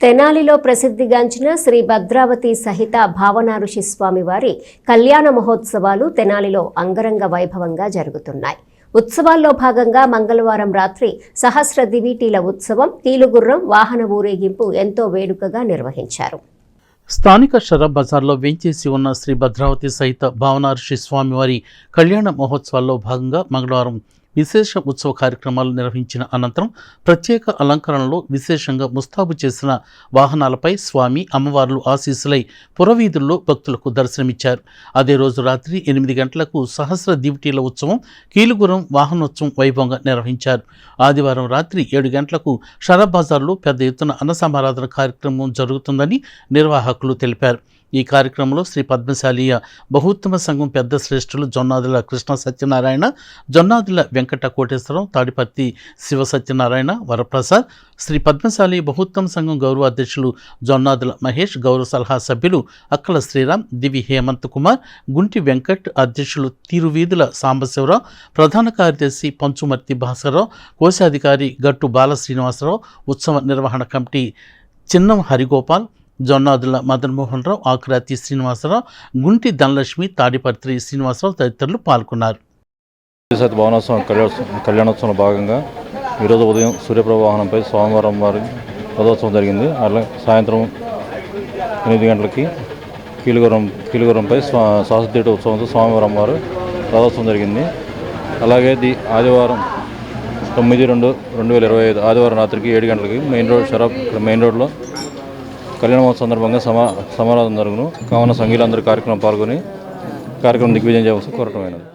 తెనాలిలో ప్రసిద్ధిగాంచిన శ్రీ భద్రావతి సహిత భావన స్వామివారి వారి కళ్యాణ మహోత్సవాలు తెనాలిలో అంగరంగ వైభవంగా జరుగుతున్నాయి. ఉత్సవాల్లో భాగంగా మంగళవారం రాత్రి సహస్ర దివిటీల ఉత్సవం తీలుగుర్రం వాహన ఊరేగింపు ఎంతో వేడుకగా నిర్వహించారు. స్థానిక షరబ్ బజార్లో వేంచేసి ఉన్న శ్రీ భద్రావతి సహిత భావనార్షి స్వామివారి కళ్యాణ మహోత్సవాల్లో భాగంగా మంగళవారం విశేష ఉత్సవ కార్యక్రమాలు నిర్వహించిన అనంతరం ప్రత్యేక అలంకరణలో విశేషంగా ముస్తాబు చేసిన వాహనాలపై స్వామి అమ్మవార్లు ఆశీస్సులై పురవీధుల్లో భక్తులకు దర్శనమిచ్చారు. అదే రోజు రాత్రి ఎనిమిది గంటలకు సహస్ర దివిటీల ఉత్సవం కీలుగురం వాహనోత్సవం వైభవంగా నిర్వహించారు. ఆదివారం రాత్రి ఏడు గంటలకు షరబ్ బజార్లో పెద్ద ఎత్తున అన్న సమారాధన కార్యక్రమం జరుగుతుందని నిర్వాహకులు తెలిపారు. ఈ కార్యక్రమంలో శ్రీ పద్మశాలియ బహుత్తమ సంఘం పెద్ద శ్రేష్ఠులు జొన్నాదుల కృష్ణ సత్యనారాయణ జొన్నాదుల వెంకట కోటేశ్వరం తాడిపత్తి శివ సత్యనారాయణ వరప్రసాద్ శ్రీ పద్మశాలి బహుత్తమ సంఘం గౌరవ అధ్యక్షులు జొన్నాదుల మహేష్ గౌరవ సలహా సభ్యులు అక్కల శ్రీరామ్ దివి హేమంత్ కుమార్ గుంటి వెంకట్ అధ్యక్షులు తిరువీధుల సాంబశివరావు ప్రధాన కార్యదర్శి పంచుమర్తి భాస్కరరావు కోశాధికారి గట్టు బాల శ్రీనివాసరావు ఉత్సవ నిర్వహణ కమిటీ చిన్నం హరిగోపాల్ జొన్నాదుల మదన్మోహన్ రావు ఆకురాతి శ్రీనివాసరావు గుంటి ధనలక్ష్మి తాడిపత్రి శ్రీనివాసరావు తదితరులు పాల్గొన్నారు. సత్ భవనోత్సవం కళ్యాణోత్సవం కళ్యాణోత్సవంలో భాగంగా ఈరోజు ఉదయం సూర్యప్రభ వాహనంపై సోమవారం వారి రథోత్సవం జరిగింది. అలా సాయంత్రం ఎనిమిది గంటలకి కీలుగురం కీలుగురంపై స్వా శాసతీట ఉత్సవంతో స్వామివారం వారు రథోత్సవం జరిగింది. అలాగే ది ఆదివారం తొమ్మిది రెండు రెండు వేల ఇరవై ఐదు ఆదివారం రాత్రికి ఏడు గంటలకి మెయిన్ రోడ్ షరాబ్ మెయిన్ రోడ్లో కళ్యాణ మహోత్సవం సందర్భంగా సమా సమారాధన జరుగును. కావున సంఘీయులందరూ కార్యక్రమం పాల్గొని కార్యక్రమం దిగ్విజయం చేయవలసి కోరటమైనది.